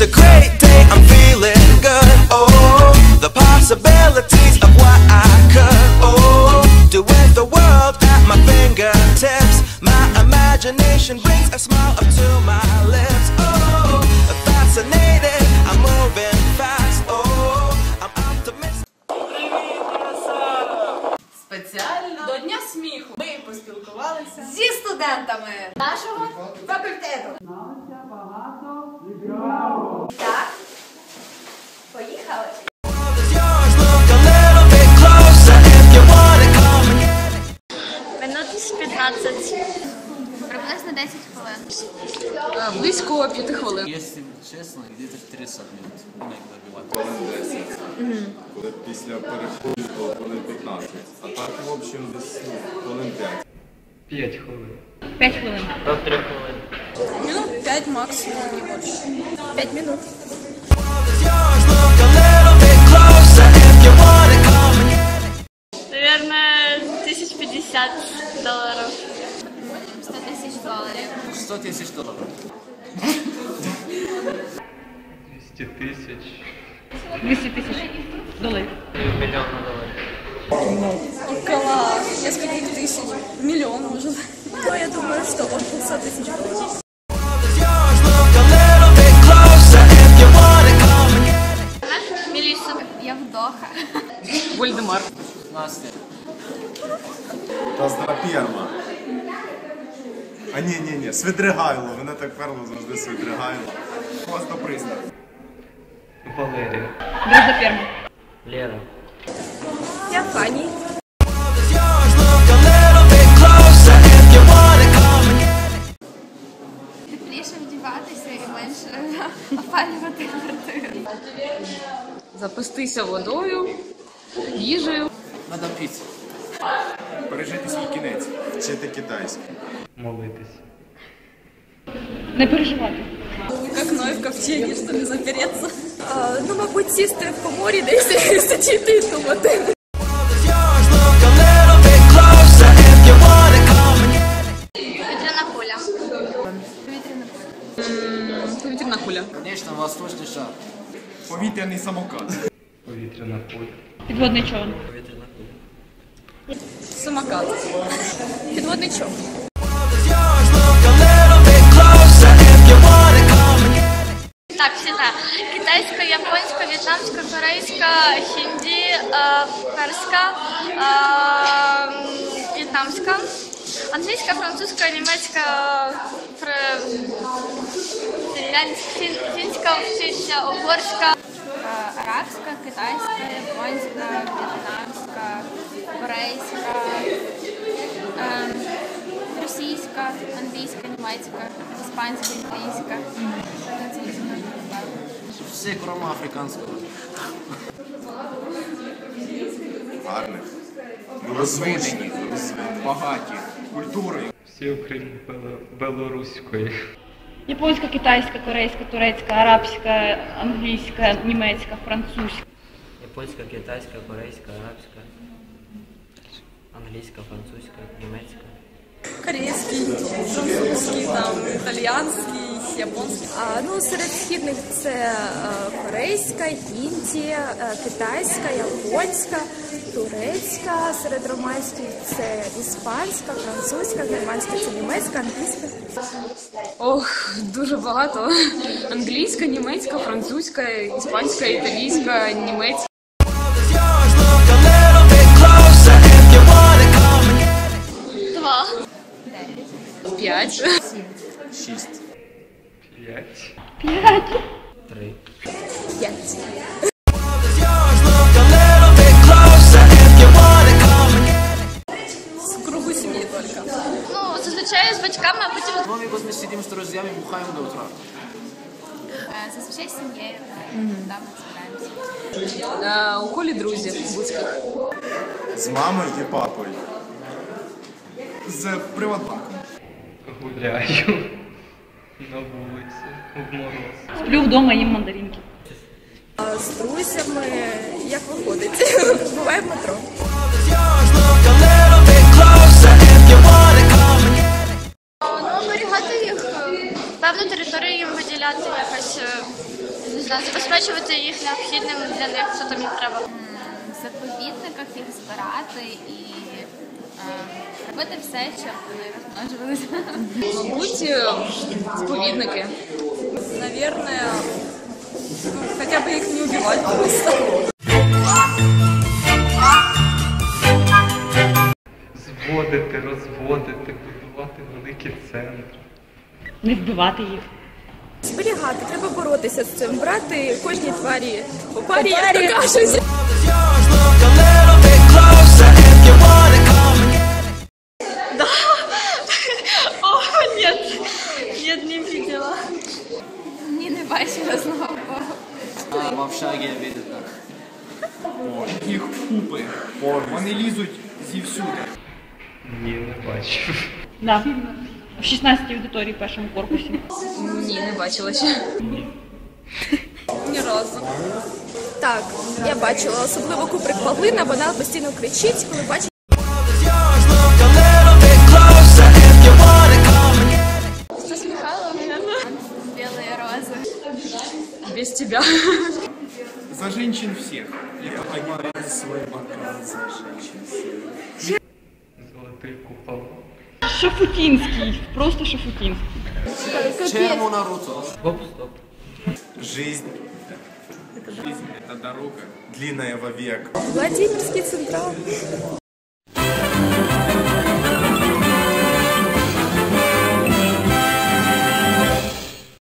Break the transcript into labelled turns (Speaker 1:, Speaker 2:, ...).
Speaker 1: It's a great day, I'm feeling good. Oh, the possibilities of what I could. Oh, do with the world at my fingertips. My imagination brings a smile up to my lips. Oh, fascinated, I'm moving fast. Oh, I'm optimistic.
Speaker 2: Спеціально
Speaker 3: До Дня сміху
Speaker 2: ми поспілкувалися.
Speaker 3: зі студентами нашого факультету.
Speaker 4: 10 хвилин.
Speaker 3: Близько п'яти хвилин.
Speaker 5: Если честно, где-то 30 минут. Ну, иногда
Speaker 6: 10. Коли після переходу то хвилин 15. А так, в общем, десь ну, хвилин 5.
Speaker 7: 5 хвилин.
Speaker 4: 5 хвилин.
Speaker 5: До 3 хвилин.
Speaker 3: Минут п'ять максимум, не більше. П'ять минут.
Speaker 7: 200 тисяч.
Speaker 4: 200 тысяч долларов.
Speaker 5: Миллион долларов.
Speaker 3: Около нескольких тысяч. Миллион, может. Ну, я думаю, что от 200 тысяч долларов.
Speaker 1: is yours. Look a little bit closer if you wanna come and get it.
Speaker 4: Мелисса. Я вдоха.
Speaker 3: Вольдемар.
Speaker 5: 15.
Speaker 6: Та перма. А ні, ні, ні, Свидригайло. Мене так перло завжди Свидригайло. Просто пристав.
Speaker 7: Валерія.
Speaker 4: Дружна ферма.
Speaker 5: Лера.
Speaker 3: Я.
Speaker 4: Тепліше вдіватися і менше опалювати квартиру.
Speaker 3: Запастися водою, їжею.
Speaker 5: Надо пить.
Speaker 6: Пережити свій кінець. Вчити китайську.
Speaker 7: Молитись.
Speaker 4: Не переживати.
Speaker 3: Как Ной в ковчеге, что ли, запереться. Ну, мабуть, сісти в коморі десь сидіти і думати.
Speaker 4: Повітряна куля. Повітряна куля.
Speaker 3: Повітряна куля.
Speaker 5: Конечно, шар.
Speaker 6: Повітряний самокат.
Speaker 7: Повітряна куля.
Speaker 4: Підводний човен.
Speaker 5: Ветреная куля.
Speaker 3: Самокат. Підводний човен.
Speaker 4: Так. Китайська, японська, в'єтнамська, корейська, хінді, е, перська, е, в'єтнамська, англійська, французька, німецька, фінська, вчиться, угорська. Арабська, китайська, японська, в'єтнамська, корейська, російська, англійська, німецька, іспанська, італійська.
Speaker 5: Все, кроме африканского.
Speaker 6: Гарних. Розвинені, багаті. Культури.
Speaker 7: Всі окрім білоруської.
Speaker 8: Японська, китайська, корейська, турецька, арабська, англійська, німецька, французька.
Speaker 5: Японська, китайська, корейська, арабська, англійська, французька, німецька.
Speaker 3: Корейський, французький, там, італіянський, японський.
Speaker 9: А, ну, серед східних це е, корейська, індія, е, китайська, японська, турецька. Серед романських це іспанська, французька, германська це німецька, англійська.
Speaker 3: Ох, дуже багато. Англійська, німецька, французька, іспанська, італійська, німецька.
Speaker 4: Два.
Speaker 3: П'ять.
Speaker 6: Шість.
Speaker 7: П'ять.
Speaker 5: Три.
Speaker 9: П'ять.
Speaker 1: it.
Speaker 3: З кругу сім'ї тільки.
Speaker 4: Ну, зазвичай з батьками, а потім
Speaker 5: с до утра.
Speaker 4: е, зазвичай з сім'єю. Да, ми збираємося.
Speaker 3: У колі друзі близьких.
Speaker 6: З мамою і папою. З Приватбанком.
Speaker 7: Гуляю. На вулиці. В мороз.
Speaker 8: Сплю вдома, їм мандаринки.
Speaker 9: З друзями, як виходить, буває в метро.
Speaker 4: Ну, оберігати їх, певну територію їм виділяти якось. е,
Speaker 10: не знаю, забезпечувати їх необхідним для них, що там їм треба.
Speaker 4: В заповідниках їх збирати і робити все, щоб вони.
Speaker 9: Мабуть, заповедники. Наверное, ну, хотя бы их не убивать просто.
Speaker 7: Зводити, розводити, будувати великі центри.
Speaker 8: Не вбивати їх.
Speaker 9: Зберігати, треба боротися з цим, брати кожній тварі по парі, як то кажуть.
Speaker 4: Ні, бачила знову.
Speaker 5: А в общаге видно.
Speaker 11: Їх купи. Вони лізуть зівсюди.
Speaker 7: Ні, не бачу.
Speaker 8: Да. В 16 аудиторії в першому корпусі.
Speaker 9: Ні, не бачила ще. Ні разу. Так, я бачила, особливо куприк Павлина, вона постійно кричить, коли бачить. Без тебя.
Speaker 11: За женщин всіх. Я понимаю свой бокал за женщин всіх.
Speaker 7: Золотий купол.
Speaker 8: Шафутінський. Просто Шафутінський.
Speaker 5: Чему Наруто? Стоп, стоп.
Speaker 11: Жизнь. Жизнь это дорога. Длинная вовек.
Speaker 9: Владимирский централ.